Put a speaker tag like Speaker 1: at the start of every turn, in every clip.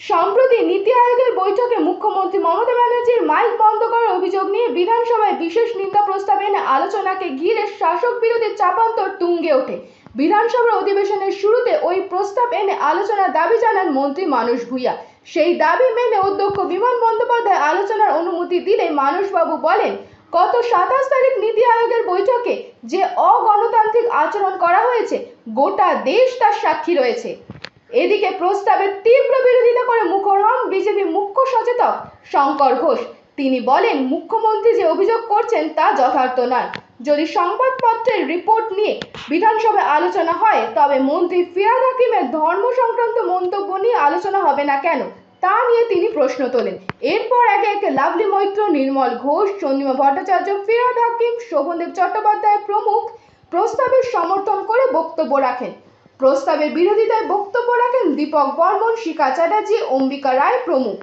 Speaker 1: সম্প্রতি নীতি আয়োগের বৈঠকে মুখ্যমন্ত্রী মমতা ব্যানার্জির মাইক বন্ধ করার অভিযোগ নিয়ে বিধানসভায় বিশেষ নিন্দা প্রস্তাব এনে আলোচনাকে ঘিরে শাসক বিরোধী চাপান্তর তুঙ্গে ওঠে। বিধানসভার অধিবেশনের শুরুতে ওই প্রস্তাব এনে আলোচনার দাবি জানান মন্ত্রী মানুষ ভূঁইয়া সেই দাবি মেনে অধ্যক্ষ বিমান বন্দ্যোপাধ্যায় আলোচনার অনুমতি দিলে মানুষবাবু বলেন, গত সাতাশ তারিখ নীতি আয়োগের বৈঠকে যে অগণতান্ত্রিক আচরণ করা হয়েছে, গোটা দেশ তার সাক্ষী রয়েছে। এদিকে প্রস্তাবের তীব্র বিরোধিতা করে মুখর হন বিজেপি মুখ্য সচেতক শঙ্কর ঘোষ। তিনি বলেন, মুখ্যমন্ত্রী যে অভিযোগ করছেন তা যথার্থ নয়। যদি সংবাদপত্রের রিপোর্ট নিয়ে বিধানসভায় আলোচনা হয়, তবে মন্ত্রী ফিরাদ হাকিমের ধর্ম সংক্রান্ত মন্তব্য নিয়ে আলোচনা হবে না কেন? তা নিয়ে তিনি প্রশ্ন তোলেন। এরপর একে একে লাভলি মৈত্র, নির্মল ঘোষ, চন্দ্রিমা ভট্টাচার্য, ফিরাদ হাকিম শোভনদেব চট্টোপাধ্যায় প্রমুখ প্রস্তাবের সমর্থন করে বক্তব্য রাখেন। প্রস্তাবের বিরোধিতায় বক্তব্য রাখেন দীপক বর্মন, শিখা চ্যাটার্জি, অম্বিকা রায় প্রমুখ।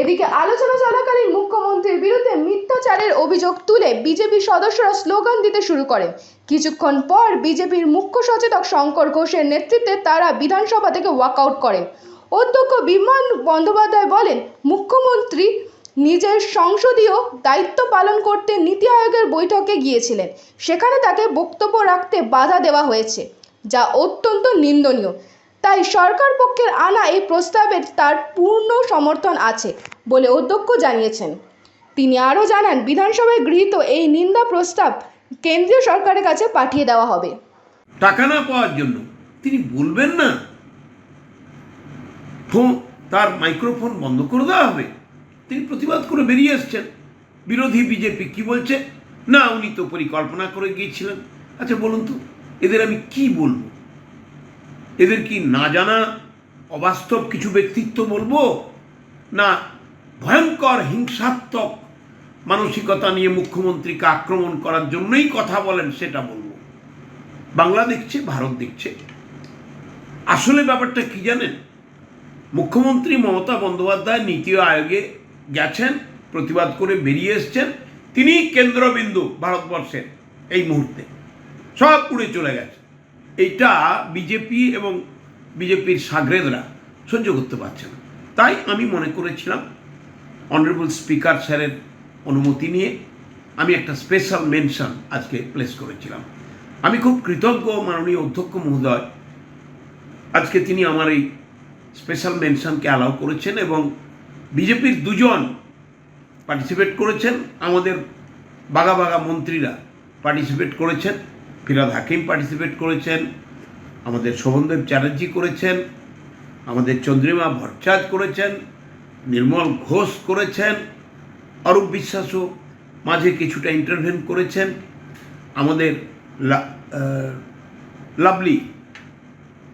Speaker 1: এদিকে আলোচনা চলাকালীন মুখ্যমন্ত্রীর বিরুদ্ধে মিথ্যাচারের অভিযোগ তুলে বিজেপি সদস্যরা স্লোগান দিতে শুরু করেন কিছুক্ষণ পর বিজেপির মুখ্য সচেতক শঙ্কর ঘোষের নেতৃত্বে তারা বিধানসভা থেকে ওয়াকআউট করেন অধ্যক্ষ বিমান বন্দ্যোপাধ্যায় বলেন, মুখ্যমন্ত্রী নিজের সংসদীয় দায়িত্ব পালন করতে নীতি আয়োগের বৈঠকে গিয়েছিলেন। সেখানে তাকে বক্তব্য রাখতে বাধা দেওয়া হয়েছে। যা অত্যন্ত নিন্দনীয়। তাই সরকার পক্ষের আনা এই প্রস্তাবের তার পূর্ণ সমর্থন আছে বলে অধ্যক্ষ জানিয়েছেন। তিনি আরও জানান, বিধানসভায় গৃহীত এই নিন্দা প্রস্তাব কেন্দ্রীয় সরকারের কাছে পাঠিয়ে দেওয়া হবে।
Speaker 2: টাকা না পাওয়ার জন্য তিনি বলবেন না? ফোন তার মাইক্রোফোন বন্ধ করে দেওয়া হবে। তিনি প্রতিবাদ করে বেরিয়ে এসছেন। বিরোধী বিজেপি কি বলছে? না, উনি তো পরিকল্পনা করে গিয়েছিলেন। আচ্ছা বলুন তো। এদের আমি কি বলব? এদের কি না জানা অবাস্তব কিছু ব্যক্তিত্ব বলব? না ভয়ঙ্কর, হিংসাত্মক মানসিকতা নিয়ে মুখ্যমন্ত্রীকে আক্রমণ করার জন্যই কথা বলেন সেটা বলব। বাংলা দেখছে, ভারত দেখছে। আসলে ব্যাপারটা কি জানেন? মুখ্যমন্ত্রী মমতা বন্দ্যোপাধ্যায় নীতি আয়োগে গেছেন, প্রতিবাদ করে বেরিয়ে এসছেন। তিনি কেন্দ্রবিন্দু ভারতবর্ষের এই মুহূর্তে। সব উড়ে চলে গেছে। এইটা বিজেপি এবং বিজেপির সাগরেদরা সহ্য করতে পারছে না। তাই আমি মনে করেছিলাম অনারেবল স্পিকার স্যারের অনুমতি নিয়ে আমি একটা স্পেশাল মেনশন আজকে প্লেস করেছিলাম। আমি খুব কৃতজ্ঞ মাননীয় অধ্যক্ষ মহোদয়, আজকে তিনি আমার এই স্পেশাল মেনশনকে অ্যালাউ করেছেন এবং বিজেপির দুজন পার্টিসিপেট করেছেন, আমাদের বাগা বাগা মন্ত্রীরা পার্টিসিপেট করেছেন। ফিরাদ হাকিম পার্টিসিপেট করেছেন, আমাদের শোভনদেব চ্যাটার্জি করেছেন, আমাদের চন্দ্রিমা ভট্টাচার্য করেছেন, নির্মল ঘোষ করেছেন, অরূপ বিশ্বাসও মাঝে কিছুটা ইন্টারভেন করেছেন। আমাদের লাভলি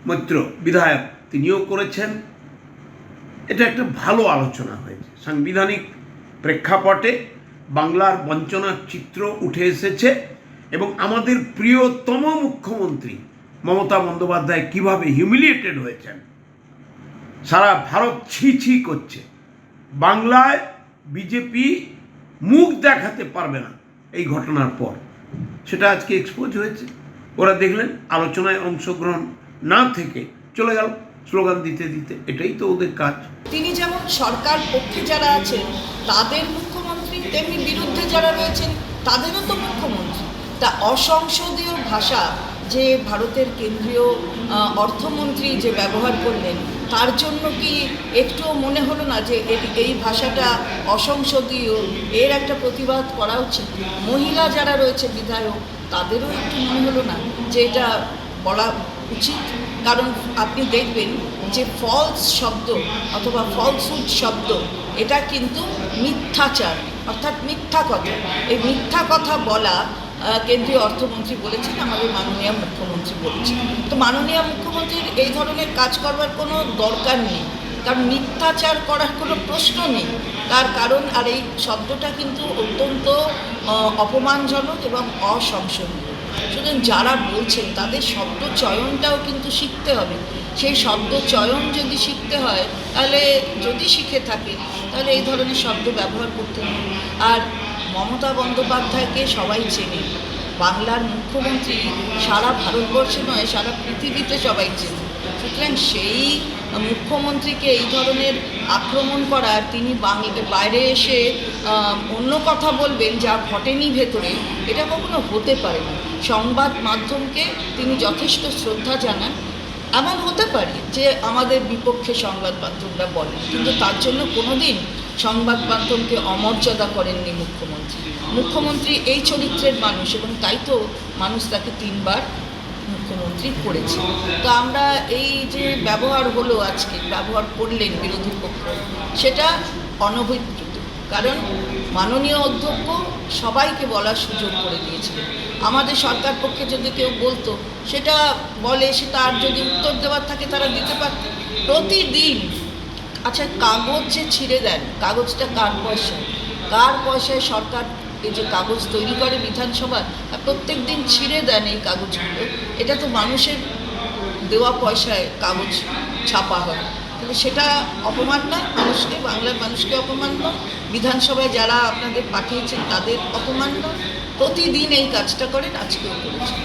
Speaker 2: মৈত্র বিধায়ক তিনিও করেছেন। এটা একটা ভালো আলোচনা হয়েছে। সাংবিধানিক প্রেক্ষাপটে বাংলার বঞ্চনার চিত্র উঠে এসেছে। এবং আমাদের প্রিয়তম মুখ্যমন্ত্রী মমতা বন্দ্যোপাধ্যায় কীভাবে হিউমিলিয়েটেড হয়েছেন। সারা ভারত ছি ছি করছে। বাংলায় বিজেপি মুখ দেখাতে পারবে না এই ঘটনার পর। সেটা আজকে এক্সপোজ হয়েছে। ওরা দেখলেন আলোচনায় অংশগ্রহণ না থেকে চলে গেল। স্লোগান দিতে দিতে এটাই তো ওদের কাজ।
Speaker 3: তিনি যেমন সরকার পক্ষে যারা আছেন, তাদের মুখ্যমন্ত্রী, তেমনি বিরুদ্ধে যারা রয়েছেন, তাদেরও তো মুখ্যমন্ত্রী। তা অসংসদীয় ভাষা যে ভারতের কেন্দ্রীয় অর্থমন্ত্রী যে ব্যবহার করলেন, তার জন্য কি একটুও মনে হলো না যে এই ভাষাটা অসংসদীয়? এর একটা প্রতিবাদ করা উচিত। মহিলা যারা রয়েছে বিধায়ক, তাদেরও একটু মনে হলো না যে এটা বলা উচিত। কারণ আপনি দেখবেন যে ফলস শব্দ অথবা ফলসুড শব্দ, এটা কিন্তু মিথ্যাচার, অর্থাৎ মিথ্যা কথা। এই মিথ্যা কথা বলা কেন্দ্রীয় অর্থমন্ত্রী বলেছেন, আমাদের মাননীয় মুখ্যমন্ত্রী বলেছেন। তো মাননীয় মুখ্যমন্ত্রীর এই ধরনের কাজ করবার কোনো দরকার নেই। কারণ মিথ্যাচার করার কোনো প্রশ্ন নেই। তার কারণ আর এই শব্দটা কিন্তু অত্যন্ত অপমানজনক এবং অসংসদীয় সুতরাং যারা বলছেন, তাদের শব্দ চয়নটাও কিন্তু শিখতে হবে। সেই শব্দ চয়ন যদি শিখতে হয়, তাহলে যদি শিখে থাকে, তাহলে এই ধরনের শব্দ ব্যবহার করতে হবে। আর মমতা বন্দ্যোপাধ্যায়কে সবাই চেনে। বাংলার মুখ্যমন্ত্রী সারা ভারতবর্ষে নয়, সারা পৃথিবীতে সবাই চেনে। সুতরাং সেই মুখ্যমন্ত্রীকে এই ধরনের আক্রমণ করার তিনি বাংলা বাইরে এসে অন্য কথা বলবেন যা ঘটেনি ভেতরে, এটা কখনো হতে পারে না। সংবাদ মাধ্যমকে তিনি যথেষ্ট শ্রদ্ধা জানান। এমন হতে পারে যে আমাদের বিপক্ষে সংবাদ মাধ্যমরা বলে, কিন্তু তার জন্য কোনোদিন সংবাদ মাধ্যমকে অমর্যাদা করেননি মুখ্যমন্ত্রী। মুখ্যমন্ত্রী এই চরিত্রের মানুষ এবং তাই তো মানুষ তাকে তিনবার মুখ্যমন্ত্রী করেছে। তো আমরা এই যে ব্যবহার হলো আজকে, ব্যবহার করলেন বিরোধী পক্ষ, সেটা অনভিপ্রেত কারণ মাননীয় অধ্যক্ষ সবাইকে বলার সুযোগ করে দিয়েছিলেন আমাদের সরকার পক্ষে যদি কেউ বলতো, সেটা বলে সে তার যদি উত্তর দেওয়ার থাকে তারা দিতে পারত। প্রতিদিন আচ্ছা কাগজ যে ছিঁড়ে দেন কাগজটা কার পয়সায়? কার পয়সায় সরকার এই যে কাগজ তৈরি করে বিধানসভায়, আর প্রত্যেক দিন ছিঁড়ে দেন এই কাগজগুলো? এটা তো মানুষের দেওয়া পয়সায় কাগজ ছাপা হয়। তাহলে সেটা অপমান নয়, মানুষকে, বাংলার মানুষকে অপমান নয়। বিধানসভায় যারা আপনাদের পাঠিয়েছেন তাদের অপমান নয়। প্রতিদিন এই কাজটা করেন, আজকেও করেছেন।